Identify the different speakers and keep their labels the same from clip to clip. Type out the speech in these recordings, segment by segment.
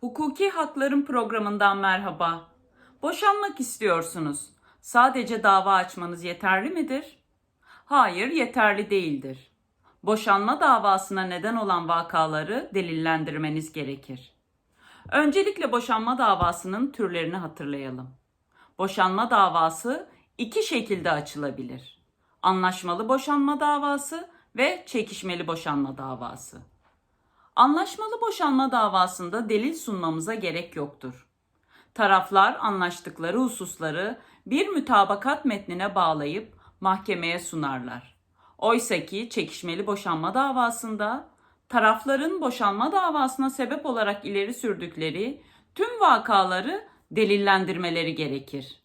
Speaker 1: Hukuki Hakların programından merhaba. Boşanmak istiyorsunuz. Sadece dava açmanız yeterli midir? Hayır, yeterli değildir. Boşanma davasına neden olan vakaları delillendirmeniz gerekir. Öncelikle boşanma davasının türlerini hatırlayalım. Boşanma davası iki şekilde açılabilir. Anlaşmalı boşanma davası ve çekişmeli boşanma davası. Anlaşmalı boşanma davasında delil sunmamıza gerek yoktur. Taraflar anlaştıkları hususları bir mütabakat metnine bağlayıp mahkemeye sunarlar. Oysa ki çekişmeli boşanma davasında tarafların boşanma davasına sebep olarak ileri sürdükleri tüm vakaları delillendirmeleri gerekir.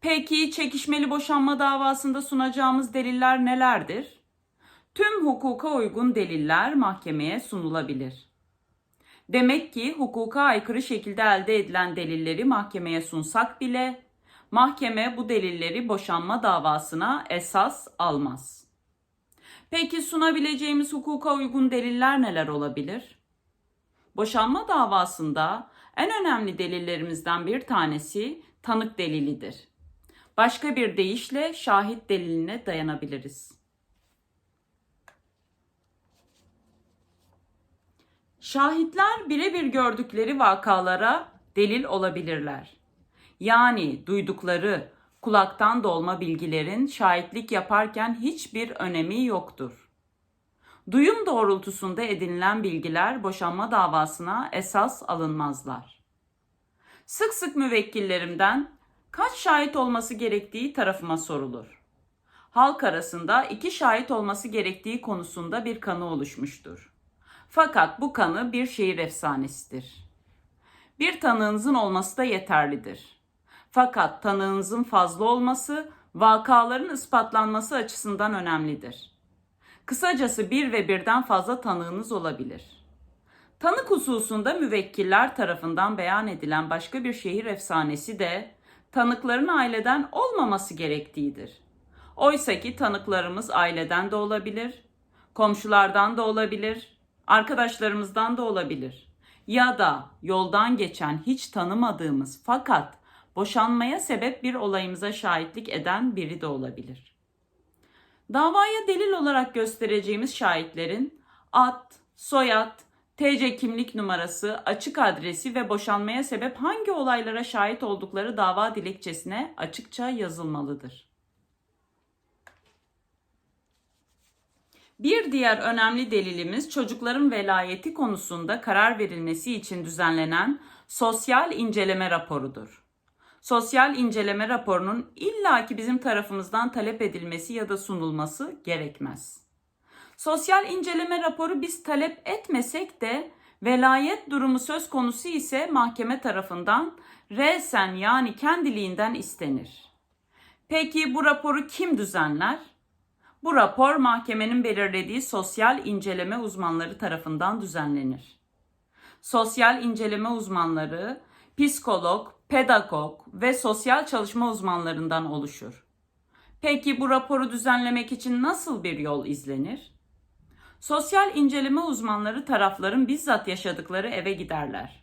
Speaker 1: Peki çekişmeli boşanma davasında sunacağımız deliller nelerdir? Tüm hukuka uygun deliller mahkemeye sunulabilir. Demek ki hukuka aykırı şekilde elde edilen delilleri mahkemeye sunsak bile mahkeme bu delilleri boşanma davasına esas almaz. Peki sunabileceğimiz hukuka uygun deliller neler olabilir? Boşanma davasında en önemli delillerimizden bir tanesi tanık delilidir. Başka bir deyişle şahit deliline dayanabiliriz. Şahitler birebir gördükleri vakalara delil olabilirler. Yani duydukları kulaktan dolma bilgilerin şahitlik yaparken hiçbir önemi yoktur. Duyum doğrultusunda edinilen bilgiler boşanma davasına esas alınmazlar. Sık sık müvekkillerimden kaç şahit olması gerektiği tarafıma sorulur. Halk arasında iki şahit olması gerektiği konusunda bir kanı oluşmuştur. Fakat bu kanı bir şehir efsanesidir. Bir tanığınızın olması da yeterlidir. Fakat tanığınızın fazla olması vakaların ispatlanması açısından önemlidir. Kısacası bir ve birden fazla tanığınız olabilir. Tanık hususunda müvekkiller tarafından beyan edilen başka bir şehir efsanesi de tanıkların aileden olmaması gerektiğidir. Oysa ki tanıklarımız aileden de olabilir, komşulardan da olabilir, arkadaşlarımızdan da olabilir. Ya da yoldan geçen hiç tanımadığımız fakat boşanmaya sebep bir olayımıza şahitlik eden biri de olabilir. Davaya delil olarak göstereceğimiz şahitlerin ad, soyad, TC kimlik numarası, açık adresi ve boşanmaya sebep hangi olaylara şahit oldukları dava dilekçesine açıkça yazılmalıdır. Bir diğer önemli delilimiz çocukların velayeti konusunda karar verilmesi için düzenlenen sosyal inceleme raporudur. Sosyal inceleme raporunun illaki bizim tarafımızdan talep edilmesi ya da sunulması gerekmez. Sosyal inceleme raporu biz talep etmesek de velayet durumu söz konusu ise mahkeme tarafından resen yani kendiliğinden istenir. Peki bu raporu kim düzenler? Bu rapor mahkemenin belirlediği sosyal inceleme uzmanları tarafından düzenlenir. Sosyal inceleme uzmanları psikolog, pedagog ve sosyal çalışma uzmanlarından oluşur. Peki bu raporu düzenlemek için nasıl bir yol izlenir? Sosyal inceleme uzmanları tarafların bizzat yaşadıkları eve giderler.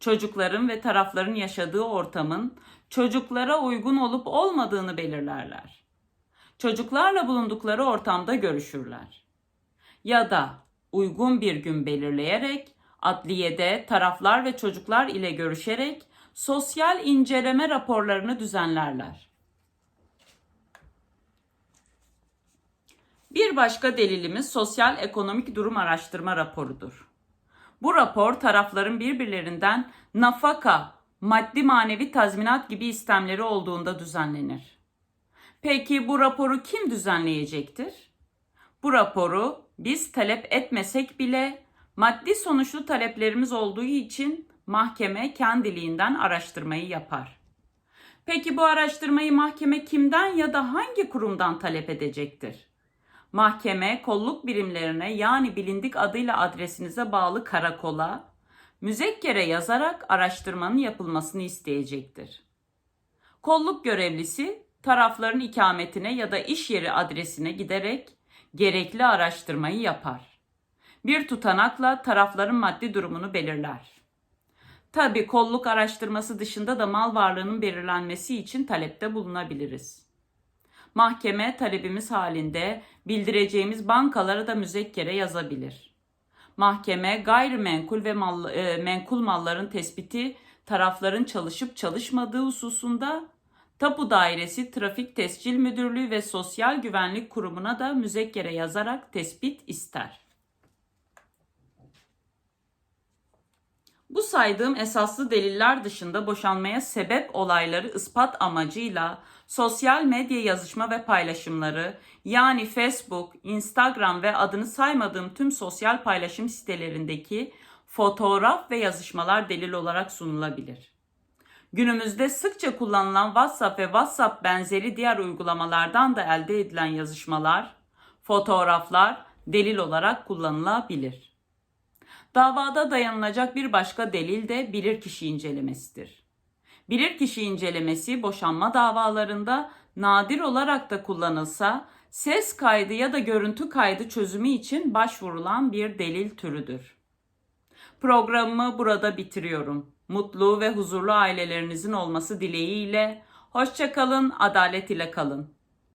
Speaker 1: Çocukların ve tarafların yaşadığı ortamın çocuklara uygun olup olmadığını belirlerler. Çocuklarla bulundukları ortamda görüşürler. Ya da uygun bir gün belirleyerek adliyede taraflar ve çocuklar ile görüşerek sosyal inceleme raporlarını düzenlerler. Bir başka delilimiz sosyal ekonomik durum araştırma raporudur. Bu rapor tarafların birbirlerinden nafaka, maddi manevi tazminat gibi istemleri olduğunda düzenlenir. Peki bu raporu kim düzenleyecektir? Bu raporu biz talep etmesek bile maddi sonuçlu taleplerimiz olduğu için mahkeme kendiliğinden araştırmayı yapar. Peki bu araştırmayı mahkeme kimden ya da hangi kurumdan talep edecektir? Mahkeme kolluk birimlerine yani bilindik adıyla adresinize bağlı karakola müzekkere yazarak araştırmanın yapılmasını isteyecektir. Kolluk görevlisi tarafların ikametine ya da iş yeri adresine giderek gerekli araştırmayı yapar. Bir tutanakla tarafların maddi durumunu belirler. Tabi kolluk araştırması dışında da mal varlığının belirlenmesi için talepte bulunabiliriz. Mahkeme talebimiz halinde bildireceğimiz bankalara da müzekkere yazabilir. Mahkeme gayrimenkul ve mal, e, menkul malların tespiti tarafların çalışıp çalışmadığı hususunda Tapu Dairesi Trafik Tescil Müdürlüğü ve Sosyal Güvenlik Kurumu'na da müzekkere yazarak tespit ister. Bu saydığım esaslı deliller dışında boşanmaya sebep olayları ispat amacıyla sosyal medya yazışma ve paylaşımları yani Facebook, Instagram ve adını saymadığım tüm sosyal paylaşım sitelerindeki fotoğraf ve yazışmalar delil olarak sunulabilir. Günümüzde sıkça kullanılan WhatsApp ve WhatsApp benzeri diğer uygulamalardan da elde edilen yazışmalar, fotoğraflar delil olarak kullanılabilir. Davada dayanılacak bir başka delil de bilirkişi incelemesidir. Bilirkişi incelemesi boşanma davalarında nadir olarak da kullanılsa ses kaydı ya da görüntü kaydı çözümü için başvurulan bir delil türüdür. Programımı burada bitiriyorum. Mutlu ve huzurlu ailelerinizin olması dileğiyle hoşça kalın, adalet ile kalın.